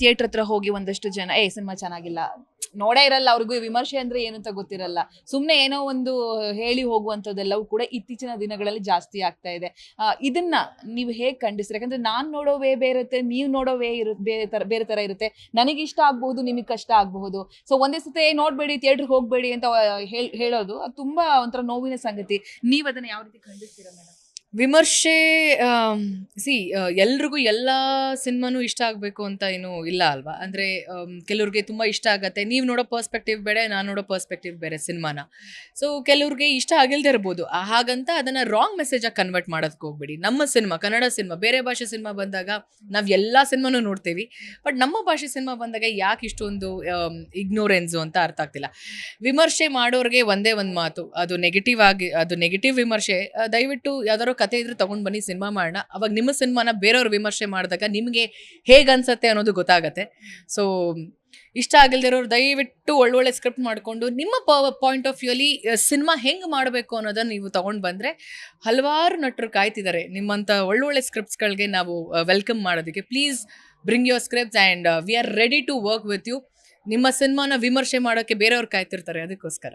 Theatre ಹತ್ರ ಹೋಗಿ ಒಂದಷ್ಟು ಜನ ಏ ಸಿನಿಮಾ ಚೆನ್ನಾಗಿಲ್ಲ. ನೋಡೇ ಇರಲ್ಲ ಅವ್ರಿಗೂ ವಿಮರ್ಶೆ ಅಂದ್ರೆ ಏನು ಅಂತ ಗೊತ್ತಿರಲ್ಲ. ಸುಮ್ಮನೆ ಏನೋ ಒಂದು ಹೇಳಿ ಹೋಗುವಂಥದ್ದೆಲ್ಲವೂ ಕೂಡ ಇತ್ತೀಚಿನ ದಿನಗಳಲ್ಲಿ ಜಾಸ್ತಿ ಆಗ್ತಾ ಇದೆ. ಇದನ್ನ ನೀವು ಹೇಗೆ ಖಂಡಿಸ್ತೀರಿ? ಯಾಕಂದ್ರೆ ನಾನ್ ನೋಡೋ ವೇ ಬೇರೆ ಇರುತ್ತೆ ನೀವು ನೋಡೋ ವೇ ಇರುತ್ತೆ ಬೇರೆ ತರ ಬೇರೆ ತರ ಇರುತ್ತೆ. ನನಗೆ ಇಷ್ಟ ಆಗ್ಬಹುದು ನಿಮಗೆ ಕಷ್ಟ ಆಗಬಹುದು. ಸೊ ಒಂದೇ ಸತಿ "ಏ, ನೋಡ್ಬೇಡಿ ಥಿಯೇಟರ್ ಹೋಗ್ಬೇಡಿ ಅಂತ ಹೇಳ್- ಹೇಳೋದು ಅದು ತುಂಬಾ ಒಂಥರ ನೋವಿನ ಸಂಗತಿ. ನೀವು ಅದನ್ನ ಯಾವ ರೀತಿ ಖಂಡಿಸ್ತೀರಾ ಮೇಡಮ್ ವಿಮರ್ಶೆ ಸಿ ಎಲ್ರಿಗೂ ಎಲ್ಲ ಸಿನಿಮಾನು ಇಷ್ಟ ಆಗಬೇಕು ಅಂತ ಏನು ಇಲ್ಲ ಅಲ್ವಾ? ಅಂದರೆ ಕೆಲವ್ರಿಗೆ ತುಂಬ ಇಷ್ಟ ಆಗತ್ತೆ. ನೀವು ನೋಡೋ ಪರ್ಸ್ಪೆಕ್ಟಿವ್ ಬೇರೆ, ನಾನು ನೋಡೋ ಪರ್ಸ್ಪೆಕ್ಟಿವ್ ಬೇರೆ ಸಿನಿಮಾನ. ಸೊ, ಕೆಲವ್ರಿಗೆ ಇಷ್ಟ ಆಗಿಲ್ಲದೆ ಇರ್ಬೋದು. ಹಾಗಂತ ಅದನ್ನು ರಾಂಗ್ ಮೆಸೇಜಾಗಿ ಕನ್ವರ್ಟ್ ಮಾಡೋದಕ್ಕೆ ಹೋಗ್ಬೇಡಿ. ನಮ್ಮ ಸಿನಿಮಾ, ಕನ್ನಡ ಸಿನಿಮಾ, ಬೇರೆ ಭಾಷೆ ಸಿನಿಮಾ ಬಂದಾಗ ನಾವು ಎಲ್ಲ ಸಿನಿಮಾನೂ ನೋಡ್ತೀವಿ. ಬಟ್ ನಮ್ಮ ಭಾಷೆ ಸಿನಿಮಾ ಬಂದಾಗ ಯಾಕೆ ಇಷ್ಟೊಂದು ಇಗ್ನೋರೆನ್ಸು ಅಂತ ಅರ್ಥ ಆಗ್ತಿಲ್ಲ. ವಿಮರ್ಶೆ ಮಾಡೋರಿಗೆ ಒಂದೇ ಒಂದು ಮಾತು. ಅದು ನೆಗೆಟಿವ್ ಆಗಿ, ಅದು ನೆಗೆಟಿವ್ ವಿಮರ್ಶೆ. ದಯವಿಟ್ಟು ಯಾವ್ದಾದ್ರು ಕತೆ ಇದ್ರೆ ತಗೊಂಡ್ ಬನ್ನಿ ಸಿನಿಮಾ ಮಾಡೋಣ. ಅವಾಗ ನಿಮ್ಮ ಸಿನಿಮಾನ ಬೇರೆಯವ್ರು ವಿಮರ್ಶೆ ಮಾಡಿದಾಗ ನಿಮಗೆ ಹೇಗೆ ಅನ್ಸತ್ತೆ ಅನ್ನೋದು ಗೊತ್ತಾಗತ್ತೆ. ಸೊ ಇಷ್ಟ ಆಗಿಲ್ದಿರೋರು ದಯವಿಟ್ಟು ಒಳ್ಳೊಳ್ಳೆ ಸ್ಕ್ರಿಪ್ಟ್ ಮಾಡಿಕೊಂಡು ನಿಮ್ಮ ಪಾಯಿಂಟ್ ಆಫ್ ವ್ಯೂಲಿ ಸಿನಿಮಾ ಹೆಂಗೆ ಮಾಡಬೇಕು ಅನ್ನೋದನ್ನ ನೀವು ತಗೊಂಡು ಬಂದರೆ ಹಲವಾರು ನಟರು ಕಾಯ್ತಿದ್ದಾರೆ. ನಿಮ್ಮಂಥ ಒಳ್ಳೊಳ್ಳೆ ಸ್ಕ್ರಿಪ್ಟ್ಸ್ಗಳಿಗೆ ನಾವು ವೆಲ್ಕಮ್ ಮಾಡೋದಕ್ಕೆ. Please bring your scripts and we are ready to work with you ನಿಮ್ಮ ಸಿನಿಮಾನ ವಿಮರ್ಶೆ ಮಾಡೋಕ್ಕೆ ಬೇರೆಯವ್ರು ಕಾಯ್ತಿರ್ತಾರೆ. ಅದಕ್ಕೋಸ್ಕರ.